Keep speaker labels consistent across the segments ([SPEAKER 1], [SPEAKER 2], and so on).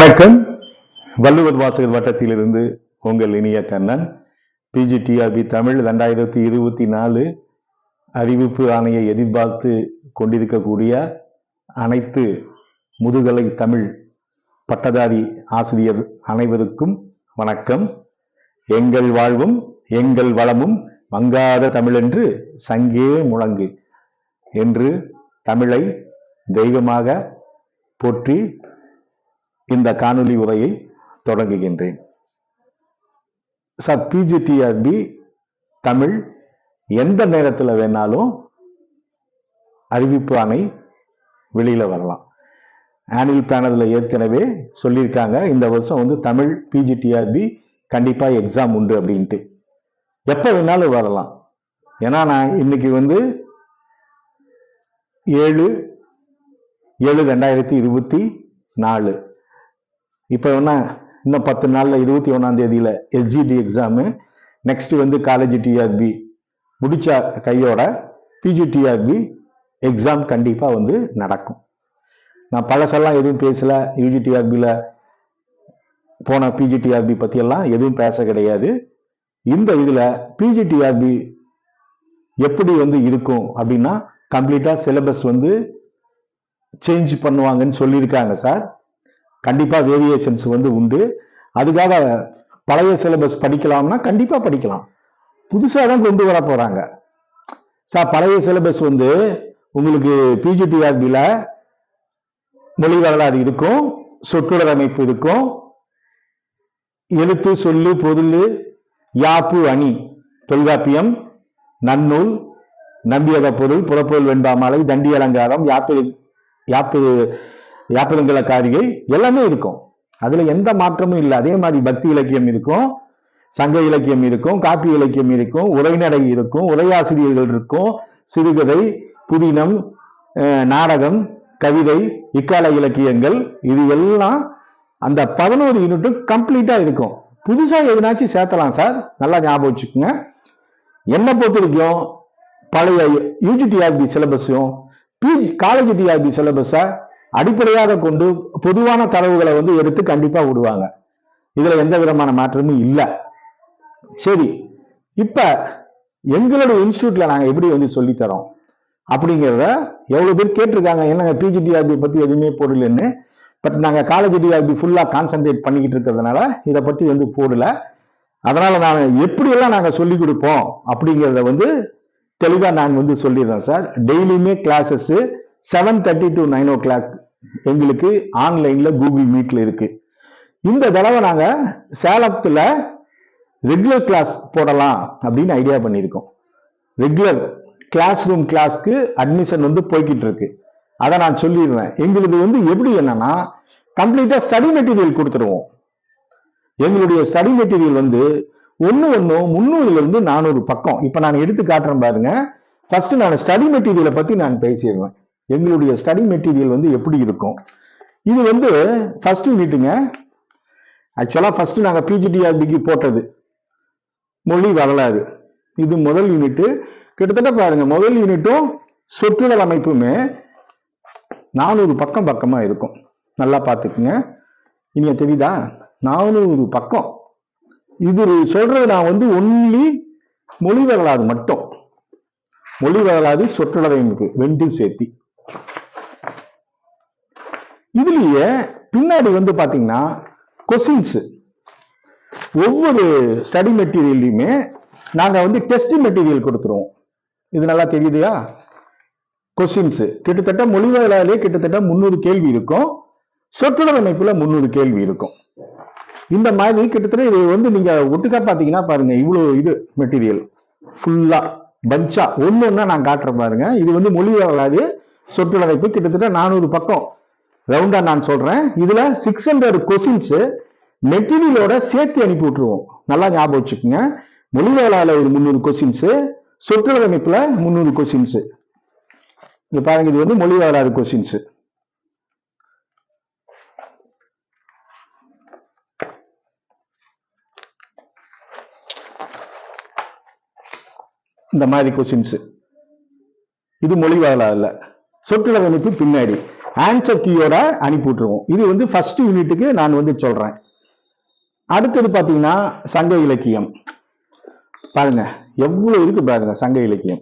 [SPEAKER 1] வணக்கம். வள்ளுவர் வாசகர் வட்டத்திலிருந்து உங்கள் இனிய கண்ணன். பிஜிடிஆர்பி தமிழ் ரெண்டாயிரத்தி இருபத்தி நாலு அறிவிப்பு ஆணையை எதிர்பார்த்து கொண்டிருக்கக்கூடிய அனைத்து முதுகலை தமிழ் பட்டதாரி ஆசிரியர் அனைவருக்கும் வணக்கம். எங்கள் வாழ்வும் எங்கள் வளமும் மங்காத தமிழென்று சங்கே முழங்கு என்று தமிழை தெய்வமாக போற்றி இந்த காணொலி உரையை தொடங்குகின்றேன். சார் பிஜிடிஆர்பி தமிழ் எந்த நேரத்தில் வேணாலும் அறிவிப்பு ஆணை வெளியில் வரலாம். ஆனுவல் பேனல்ல ஏற்கனவே சொல்லியிருக்காங்க இந்த வருஷம் வந்து தமிழ் பிஜிடிஆர்பி கண்டிப்பாக எக்ஸாம் உண்டு அப்படின்ட்டு. எப்போ வேணாலும் வரலாம். ஏன்னா நான் இன்னைக்கு வந்து ஏழு ஏழு ரெண்டாயிரத்தி இருபத்தி நாலு. இப்போ என்ன இன்னும் பத்து நாளில் இருபத்தி ஒன்றாம் தேதியில் எஸ்ஜிடி எக்ஸாமு நெக்ஸ்ட் வந்து காலேஜ் டிஆர்பி முடிச்ச கையோட பிஜிடிஆர்பி எக்ஸாம் கண்டிப்பாக வந்து நடக்கும். நான் பழசெல்லாம் எதுவும் பேசல. யூஜிடிஆர்பியில் போன பிஜிடிஆர்பி பற்றியெல்லாம் எதுவும் பேச கிடையாது. இந்த இதில் பிஜிடிஆர்பி எப்படி வந்து இருக்கும் அப்படின்னா கம்ப்ளீட்டாக சிலபஸ் வந்து சேஞ்ச் பண்ணுவாங்கன்னு சொல்லியிருக்காங்க சார். கண்டிப்பா வேரியேஷன்ஸ் வந்து உண்டு. அதுக்காக பழைய சிலபஸ் படிக்கலாம்னா கண்டிப்பா படிக்கலாம். புதுசாக தான் கொண்டு வர போறாங்க. சார் பழைய சிலபஸ் வந்து உங்களுக்கு பிஜிடிஆர்பியில் மொழி வரலாறு இருக்கும் சொற்றொடர் அமைப்பு இருக்கும். எழுத்து சொல்லு பொருள் யாப்பு அணி தொல்காப்பியம் நன்னூல் நம்பியக பொருள் புறப்பொருள் வெண்பாமலை தண்டி அலங்காரம் யாப்பு யாப்பு யாப்பதங்கள காரிகை எல்லாமே இருக்கும். அதுல எந்த மாற்றமும் இல்லை. அதே மாதிரி பக்தி இலக்கியம் இருக்கும் சங்க இலக்கியம் இருக்கும் காப்பி இலக்கியம் இருக்கும் உரைநடை இருக்கும் உரையாசிரியர்கள் இருக்கும் சிறுகதை புதினம் நாடகம் கவிதை இக்கால இலக்கியங்கள் இது எல்லாம் அந்த பதினோரு யூனிட்டும் கம்ப்ளீட்டா இருக்கும். புதுசா எதுனாச்சும் சேர்த்தலாம் சார். நல்லா ஞாபகம் வச்சுக்கோங்க. என்னை பொறுத்த வரைக்கும் பழைய யூஜிடிஆர்பி சிலபஸும் பிஜி காலேஜ் டிஆர்பி சிலபஸை அடிப்படையாக கொண்டு பொதுவான தரவுகளை வந்து எடுத்து கண்டிப்பா விடுவாங்க. இதுல எந்த விதமான மாற்றமும் இல்லை. சரி இப்ப எங்களுடைய இன்ஸ்டியூட்ல நாங்க எப்படி வந்து சொல்லித்தரோம் அப்படிங்கிறத எவ்வளவு பேர் கேட்டிருக்காங்க. என்னங்க பிஜிடிஆர்பி பத்தி எதுவுமே போடலன்னு. பட் நாங்கள் காலேஜ் டிஆர்பி ஃபுல்லாக கான்சென்ட்ரேட் பண்ணிக்கிட்டு இருக்கிறதுனால இதை பற்றி வந்து போடல. அதனால நான் எப்படியெல்லாம் நாங்கள் சொல்லி கொடுப்போம் அப்படிங்கிறத வந்து தெளிவாக நான் வந்து சொல்லிடுறேன் சார். டெய்லியுமே classes seven thirty to nine o'clock எங்களுக்கு ஆன்லைன்ல கூகுள் மீட்ல இருக்கு. இந்த தடவை நாங்க சேலத்துல ரெகுலர் கிளாஸ் போடலாம் அப்படின்னு ஐடியா பண்ணியிருக்கோம். ரெகுலர் கிளாஸ் ரூம் கிளாஸ்க்கு அட்மிஷன் வந்து போய்கிட்டு இருக்கு அதை நான் சொல்லிடுவேன் எங்களுக்கு வந்து எப்படி என்னன்னா கம்ப்ளீட்டா ஸ்டடி மெட்டீரியல் கொடுத்துருவோம். எங்களுடைய ஸ்டடி மெட்டீரியல் வந்து ஒன்று ஒன்று முந்நூறுல இருந்து நானூறு பக்கம். இப்போ நான் எடுத்து காட்டுறேன் பாருங்க. ஃபர்ஸ்ட் நான் ஸ்டடி மெட்டீரியலை பத்தி நான் பேசிடுவேன் எங்களுடைய ஸ்டடி மெட்டீரியல் வந்து எப்படி இருக்கும்? இது வந்து ஃபர்ஸ்ட் யூனிட்டுங்க ஆக்சுவலாக ஃபர்ஸ்ட் நாங்கள் பிஜிடிஆர்பிக்கு போட்டது. மொழி வரலாறு. இது முதல் யூனிட்டு கிட்டத்தட்ட பாருங்க முதல் யூனிட்டும் சொற்றுதல் அமைப்புமே நானூறு பக்கம் பக்கமாக இருக்கும். நல்லா பார்த்துக்குங்க. இனிய தெரியுதா? நானூறு பக்கம். இது சொல்றது நான் வந்து ஒன்லி மொழி வரலாறு மட்டும். மொழி வரலாறு சொற்றொடர் அமைப்பு ரெண்டும் சேர்த்தி. இதுலயே பின்னாடி வந்து பாத்தீங்கன்னா கொஸ்டின்ஸ் ஒவ்வொரு ஸ்டடி மெட்டீரியல்லையுமே நாங்க வந்து டெஸ்ட் மெட்டீரியல் கொடுத்துருவோம். இது நல்லா தெரியுதுயா? கொஸ்டின்ஸ் கிட்டத்தட்ட மொழி கிட்டத்தட்ட முந்நூறு கேள்வி இருக்கும். சொற்றொடர் அமைப்புல முந்நூறு கேள்வி இருக்கும். இந்த மாதிரி கிட்டத்தட்ட இது வந்து நீங்க ஒட்டுக்கா பாத்தீங்கன்னா பாருங்க இவ்வளவு இது மெட்டீரியல் ஃபுல்லா பஞ்சா ஒன்னு ஒன்னா நான் காட்டுறேன் பாருங்க. இது வந்து மொழி வரலாறு அமைப்பு கிட்டத்தட்ட நானூறு பக்கம் ரவுண்டா நான் சொல்றேன். இதுல சிக்ஸ் ஹண்ட்ரட் கொஸ்டின்ஸ் மெட்டீரியலோட சேர்த்து அனுப்பி விட்டுருவோம். நல்லா ஞாபகம் வச்சுக்கோங்க. மொழி ஒரு முந்நூறு கொஸ்டின்ஸ் சொற்றொடர் அமைப்புல முந்நூறு கொஸ்டின்ஸ் இங்க பாருங்க இது வந்து மொழி வரலாறு கொஸ்டின்ஸ் இந்த மாதிரி கொஸ்டின்ஸ் இது மொழி வரலாறுல. சொற்றொடர் அமைப்பு பின்னாடி. ஆன்சர் கீயோட அனுப்பி விட்டுருவோம் இது வந்து ஃபர்ஸ்ட் யூனிட்டுக்கு நான் வந்து சொல்றேன். அடுத்தது பார்த்தீங்கன்னா சங்க இலக்கியம். பாருங்க எவ்வளவு இருக்கு பாருங்க சங்க இலக்கியம்?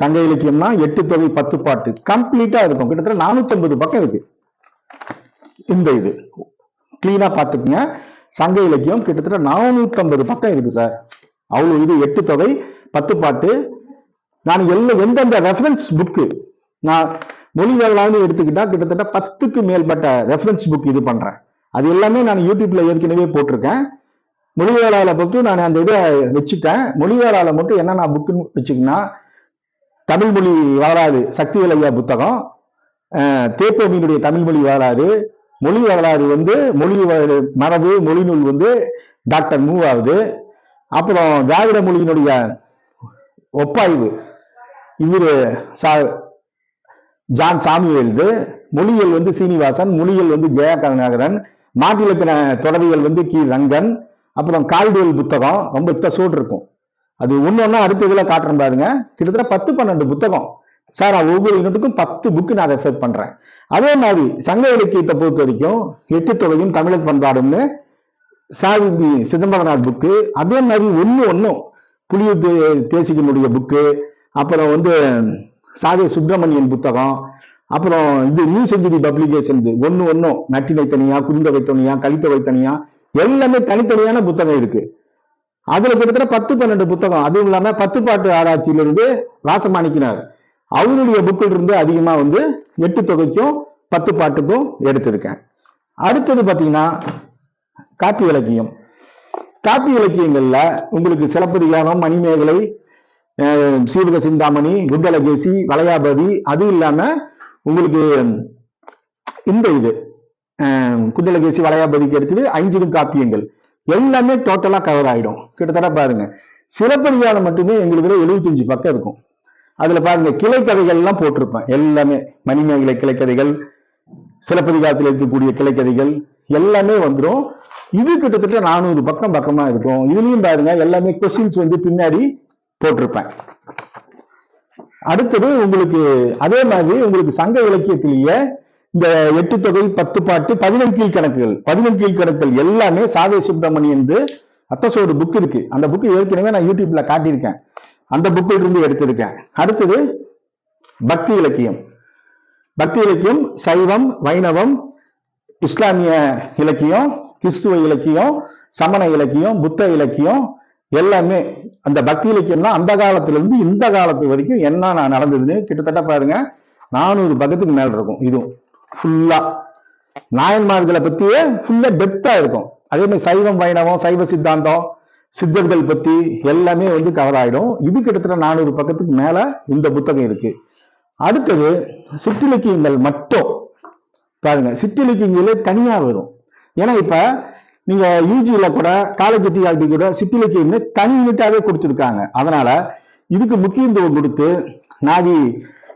[SPEAKER 1] சங்க இலக்கியம்னா எட்டு தொகை பத்து பாட்டு. கம்ப்ளீட்டா இருக்கும். கிட்டத்தட்ட 450 பக்கம் இருக்கு. இந்த இது. கிளீனா பாத்துக்குங்க. சங்க இலக்கியம் கிட்டத்தட்ட 450 பக்கம் இருக்கு சார் அவ்வளவு இது எட்டு தொகை பத்து பாட்டு. நான் எல்லாம் எந்தெந்த ரெஃபரன்ஸ் புக்கு நான் மொழி எடுத்துக்கிட்டா கிட்டத்தட்ட பத்துக்கு மேற்பட்ட ரெஃபரன்ஸ் புக் இது பண்றேன். அது எல்லாமே நான் யூடியூப்ல ஏற்கனவே போட்டிருக்கேன். மொழிவேளாள பொறுத்து நான் அந்த இதை வச்சுட்டேன். மொழிவேளாள மட்டும் என்னென்ன புக்குன்னு வச்சுக்கினா தமிழ் மொழி வரலாறு சக்தி ஐயா புத்தகம் அஹ், தேப்போமியினுடைய தமிழ் மொழி வரலாறு மொழி வரலாறு வந்து மொழி மரபு மொழி நூல் வந்து டாக்டர் மூவாவது. அப்புறம் திராவிட மொழியினுடைய ஒப்பாய்வு. இவரு சா- ஜான் சாமி எழுது மொழியல் வந்து சீனிவாசன் மொழியல் வந்து ஜெயா கருணாகரன் மாட்டிலக்கண தொடரியல் வந்து கி. ரங்கன் அப்புறம் கால்டுவல் புத்தகம் ரொம்ப இத்தசோடு இருக்கும். அது ஒன்று ஒன்றா அடுத்த இதில் காட்டுறேன் பாருங்க. கிட்டத்தட்ட பத்து பன்னெண்டு புத்தகம். சார் நான் ஒவ்வொரு யூனிட்டுக்கும் பத்து புக்கு நான் ரெஃபர் பண்ணுறேன் அதே மாதிரி சங்க இலக்கியத்தை பொறுத்த வரைக்கும் எட்டு தொகையும் தமிழர் பண்பாடுன்னு சாவி சிதம்பரனார் புக்கு அதே மாதிரி ஒன்று ஒன்றும் புளிய தே- தேசிகனுடைய புக்கு அப்புறம் வந்து சாதி சுப்பிரமணியன் புத்தகம் அப்புறம் இது நியூ செஞ்சுரி பப்ளிகேஷன் ஒன்னு ஒன்னும் நட்டினை தனியா குறுந்தொகை தனியா கலித்தொகை தனியா எல்லாமே தனித்தனியான புத்தகம் இருக்கு. அதுல கிட்டத்தட்ட பத்து பன்னெண்டு புத்தகம். அதுவும் இல்லாம பத்து பாட்டு ஆராய்ச்சியிலிருந்து ராசமாணிக்கினார் அவருடைய புக்கில் இருந்து அதிகமா வந்து எட்டு தொகைக்கும் பத்து பாட்டுக்கும் எடுத்திருக்கேன். அடுத்தது பாத்தீங்கன்னா காப்பி இலக்கியம். காப்பி இலக்கியங்கள்ல உங்களுக்கு சிலப்பதிகாரம் மணிமேகலை சீவக சிந்தாமணி குண்டலகேசி வளையாபதி அது இல்லாம உங்களுக்கு இந்த இது அஹ், குண்டலகேசி வளையாபதிக்கு எடுத்தது ஐந்து காப்பியங்கள். எல்லாமே டோட்டலா கவர் ஆயிடும். கிட்டத்தட்ட பாருங்க. சிலப்பதிகாரம் மட்டுமே எங்களுக்கு எழுபத்தஞ்சு பக்கம் இருக்கும். அதுல பாருங்க கிளைக்கதைகள் எல்லாம் போட்டிருப்பேன். எல்லாமே மணிமேகலை கிளைக்கதைகள் சிலப்பதிகாரத்தில் இருக்கக்கூடிய கிளைக்கதைகள் எல்லாமே வந்துடும் இது கிட்டத்தட்ட நானூறு பக்கம் பக்கமா இருக்கும். இதுலயும் பாருங்க எல்லாமே கொஸ்டின்ஸ் வந்து பின்னாடி போட்டிருப்பேன். அடுத்தது உங்களுக்கு அதே மாதிரி உங்களுக்கு சங்க இலக்கியத்திலேயே இந்த எட்டு தொகை பத்து பாட்டு பதினெண் கீழ் கணக்குகள் பதினெண் கீழ் கணக்குகள் எல்லாமே சாதை சுப்பிரமணியன் அத்தசோடு புக் இருக்கு. அந்த புக்கு ஏற்கனவே நான் யூடியூப்ல காட்டியிருக்கேன். அந்த புக்கில் இருந்து எடுத்திருக்கேன். அடுத்தது பக்தி இலக்கியம். பக்தி இலக்கியம் சைவம் வைணவம் இஸ்லாமிய இலக்கியம் கிறிஸ்துவ இலக்கியம் சமண இலக்கியம் புத்த இலக்கியம் எல்லாமே அந்த பக்தி இலக்கியம்னா அந்த காலத்திலேருந்து இந்த காலத்து வரைக்கும் என்ன நான் நடந்ததுன்னு கிட்டத்தட்ட பாருங்க நானூறு பக்கத்துக்கு மேல இருக்கும். இதுவும் ஃபுல்லா நாயன்மார்களை பத்தியே ஃபுல்லா டெப்தா இருக்கும். அதே மாதிரி சைவம் வைணவம் சைவ சித்தாந்தம் சித்தர்கள் பத்தி எல்லாமே வந்து கவர் ஆயிடும். இது கிட்டத்தட்ட நானூறு பக்கத்துக்கு மேல இந்த புத்தகம் இருக்கு. அடுத்தது சிற்றிலக்கியங்கள் மட்டும். பாருங்க சிற்றிலக்கியங்களே தனியா வரும். ஏன்னா இப்ப நீங்க யூஜியில கூட காலேஜ் டிஆர்பி கூட சிற்றிலக்கியம்னு தனி யூனிட்டாவே கொடுத்துருக்காங்க. அதனால இதுக்கு முக்கியத்துவம் கொடுத்து நாகி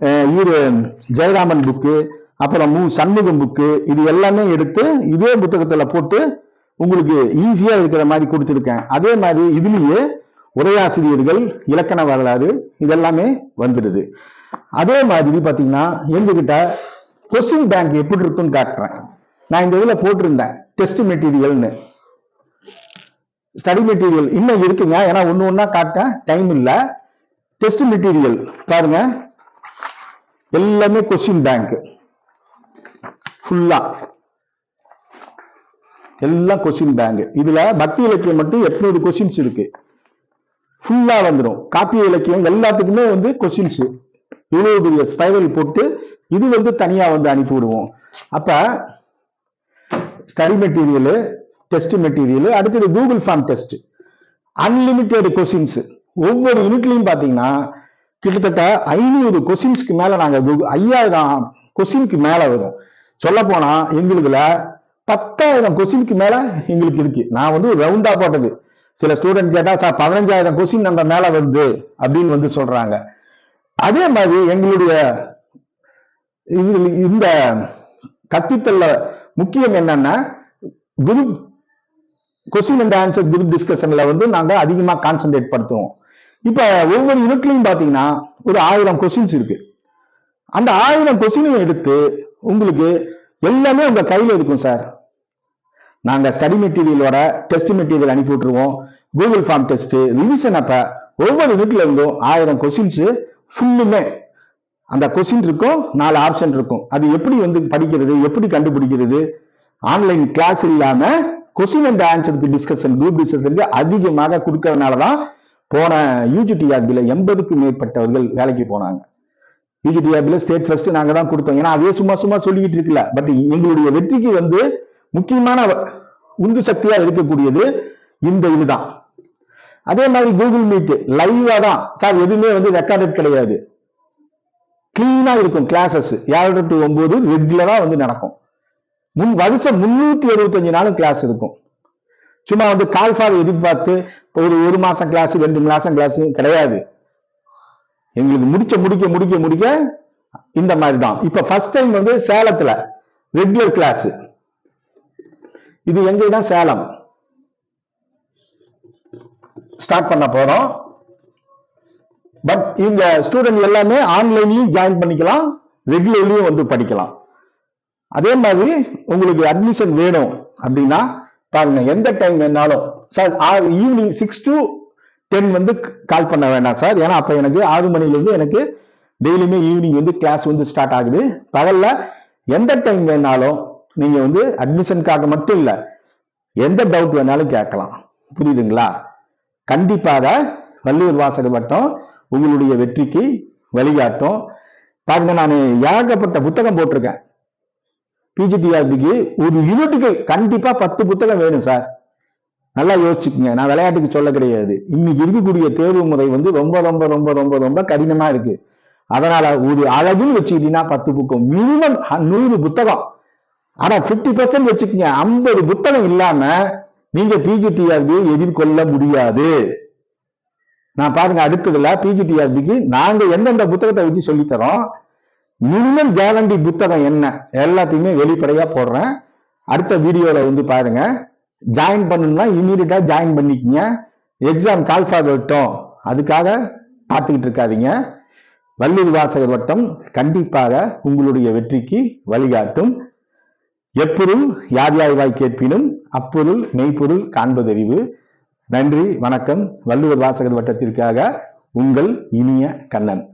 [SPEAKER 1] அஹ், இவரு ஜெயராமன் புக்கு அப்புறம் மு. சண்முகம் புக்கு இது எல்லாமே எடுத்து இதே புத்தகத்துல போட்டு உங்களுக்கு ஈஸியா இருக்கிற மாதிரி கொடுத்துருக்கேன். அதே மாதிரி இதுலயே உரையாசிரியர்கள் இலக்கண வரலாறு இதெல்லாமே வந்துடுது. அதே மாதிரி பாத்தீங்கன்னா எங்ககிட்ட கொஸ்டின் பேங்க் எப்படி இருக்குன்னு காட்டுறேன். நான் இந்த இதுல போட்டிருந்தேன். டெஸ்ட் மெட்டீரியல்னு ஸ்டடி மெட்டீரியல் இன்னும் இருக்குங்க. ஏன்னா ஒண்ணு ஒண்ணா காட்ட டைம் இல்ல. டெஸ்ட் மெட்டீரியல் பாருங்க. எல்லாமே கொஸ்டின் பேங்க் ஃபுல்லா எல்லாம் கொஸ்டின் பேங்க் இதுல பக்தி இலக்கியம் மட்டும் எட்நூறு கொஸ்டின்ஸ் இருக்கு. ஃபுல்லா வந்துடும் காப்பிய இலக்கியம் எல்லாத்துக்குமே வந்து கொஸ்டின்ஸ் இவ்வளவு பெரிய ஸ்பைரல் போட்டு இது வந்து தனியா வந்து அனுப்பி விடுவோம் அப்ப ஸ்டடி மெட்டீரியல் டெஸ்ட் மெட்டீரியல் அடுத்தது Google form test unlimited questions ஒவ்வொரு யூனிட்லையும் பார்த்தீங்கன்னா கிட்டத்தட்ட ஐநூறு கொஸ்டின்ஸ்க்கு மேல நாங்கள் ஐயாயிரம் கொஸ்டினுக்கு மேல வரும். சொல்ல போனா எங்களுக்குல பத்தாயிரம் கொஸ்டினுக்கு மேல எங்களுக்கு இருக்கு. நான் வந்து ரவுண்டா போட்டது. சில ஸ்டூடெண்ட் கேட்டா சார் பதினஞ்சாயிரம் கொஸ்டின் நம்ம மேல வருது அப்படின்னு வந்து சொல்றாங்க. அதே மாதிரி எங்களுடைய இது- இந்த கற்பித்தல்ல முக்கியம் என்னன்னா group question and answer group டிஸ்கஷன்ல வந்து நாங்க அதிகமா கான்சென்ட்ரேட் படுத்துவோம். இப்ப ஒவ்வொரு யூனிட்லயும் பாத்தீங்கன்னா ஒரு ஆயிரம் கொஸ்டின்ஸ் இருக்கு. அந்த ஆயிரம் கொஸ்டினையும் எடுத்து உங்களுக்கு எல்லாமே உங்க கையில இருக்கும் சார். நாங்க ஸ்டடி மெட்டீரியலோட டெஸ்ட் மெட்டீரியல் அனுப்பி விட்டுருவோம். கூகுள் ஃபார்ம் டெஸ்ட் ரிவிஷன் அப்ப ஒவ்வொரு வீட்டுல இருந்தும் ஆயிரம் கொஸ்டின்ஸ் ஃபுல்லுமே அந்த கொஸ்டின் இருக்கும் நாலு ஆப்ஷன் இருக்கும். அது எப்படி வந்து படிக்கிறது எப்படி கண்டுபிடிக்கிறது? ஆன்லைன் கிளாஸ் இல்லாம கொஸ்டின் அண்ட் ஆன்சருக்கு டிஸ்கஷன் குரூப் டிஸ்கஷனுக்கு அதிகமாக கொடுக்கறதுனால தான் போன யூஜிடிஆர்பியில் எண்பதுக்கும் மேற்பட்டவர்கள் வேலைக்கு போனாங்க. யூஜிடிஆர்பியில் ஸ்டேட் ஃபர்ஸ்ட் நாங்கள் தான் கொடுத்தோம். ஏன்னா அதே சும்மா சும்மா சொல்லிக்கிட்டு இருக்கல. பட் எங்களுடைய வெற்றிக்கு வந்து முக்கியமான உந்து சக்தியாக இருக்கக்கூடியது இந்த இதுதான். அதே மாதிரி கூகுள் மீட் லைவா தான். சார் எதுவுமே வந்து ரெக்கார்டட் கிடையாது. கிளீனா இருக்கும் கிளாஸஸ் ஏழரை டு ஒன்பது ரெகுலரா வந்து நடக்கும். முன் வருஷம் முன்னூத்தி எழுபத்தஞ்சு நாளும் கிளாஸ் இருக்கும். சும்மா வந்து கால் ஃபார் எதிர்பார்த்து ஒரு ஒரு மாசம் கிளாஸ் ரெண்டு மாசம் கிளாஸ் கிடையாது. எங்களுக்கு முடிச்ச முடிக்க முடிக்க முடிக்க இந்த மாதிரி தான் இப்ப ஃபர்ஸ்ட் டைம் வந்து சேலத்துல ரெகுலர் கிளாஸ் இது எங்கன்னா சேலம். ஸ்டார்ட் பண்ண போறோம். பட் இந்த ஸ்டூடெண்ட் எல்லாமே ஆன்லைன்லயும் ஜாயின் பண்ணிக்கலாம் ரெகுலர்லயும் வந்து படிக்கலாம். அதே மாதிரி உங்களுக்கு அட்மிஷன் வேணும் அப்படின்னா பாருங்க எந்த டைம் வேணாலும். Sir evening six to ten வந்து கால் பண்ண வேண்டாம் சார் ஏன்னா அப்ப எனக்கு ஆறு மணிலேருந்து எனக்கு டெய்லியுமே ஈவினிங் வந்து கிளாஸ் வந்து ஸ்டார்ட் ஆகுது. பகல்ல எந்த டைம் வேணாலும் நீங்க வந்து அட்மிஷனுக்காக மட்டும் இல்லை எந்த டவுட் வேணாலும் கேட்கலாம். புரியுதுங்களா? கண்டிப்பாக வள்ளியூர் வாசகர் வட்டம் உங்களுடைய வெற்றிக்கு வழிகாட்டும். பாருங்க நான் ஏகப்பட்ட புத்தகம் போட்டிருக்கேன். பிஜிடிஆர்பிக்கு ஒரு யூனிட்டுக்கு கண்டிப்பா பத்து புத்தகம் வேணும் சார். நல்லா யோசிச்சுக்கோங்க. நான் விளையாட்டுக்கு சொல்ல கிடையாது. இன்னைக்கு இருக்கக்கூடிய தேர்வு முறை வந்து ரொம்ப ரொம்ப ரொம்ப ரொம்ப ரொம்ப கடினமா இருக்கு. அதனால ஒரு அளவுன்னு வச்சுக்கிட்டீங்கன்னா பத்து புக்கம். மினிமம் நூறு புத்தகம். ஆனா பிப்டி பர்சன்ட் வச்சுக்கோங்க. ஐம்பது புத்தகம் இல்லாம நீங்க பிஜிடிஆர்பியை எதிர்கொள்ள முடியாது. நான் பாருங்க அடுத்ததுல பிஜிடிஆர்பிக்கு நாங்க எந்தெந்த புத்தகத்தை வச்சு சொல்லித்தரோம்? மினிமம் கேரண்டி புத்தகம் என்ன? எல்லாத்தையுமே வெளிப்படையா போடுறேன். அடுத்த வீடியோல வந்து பாருங்க. ஜாயின் பண்ணணும்னா இமீடியட்டா ஜாயின் பண்ணிக்கங்க. எக்ஸாம் கால்ஃபார் வட்டம் அதுக்காக பார்த்துக்கிட்டு இருக்காதீங்க. வள்ளூர் வாசகர் வட்டம் கண்டிப்பாக உங்களுடைய வெற்றிக்கு வழிகாட்டும். எப்பொருள் யார் யார் வாய் கேட்பினும் அப்பொருள் மெய்ப்பொருள் காண்பதறிவு. நன்றி வணக்கம். வள்ளுவர் வாசகர் வட்டத்திற்காக உங்கள் இனிய கண்ணன்.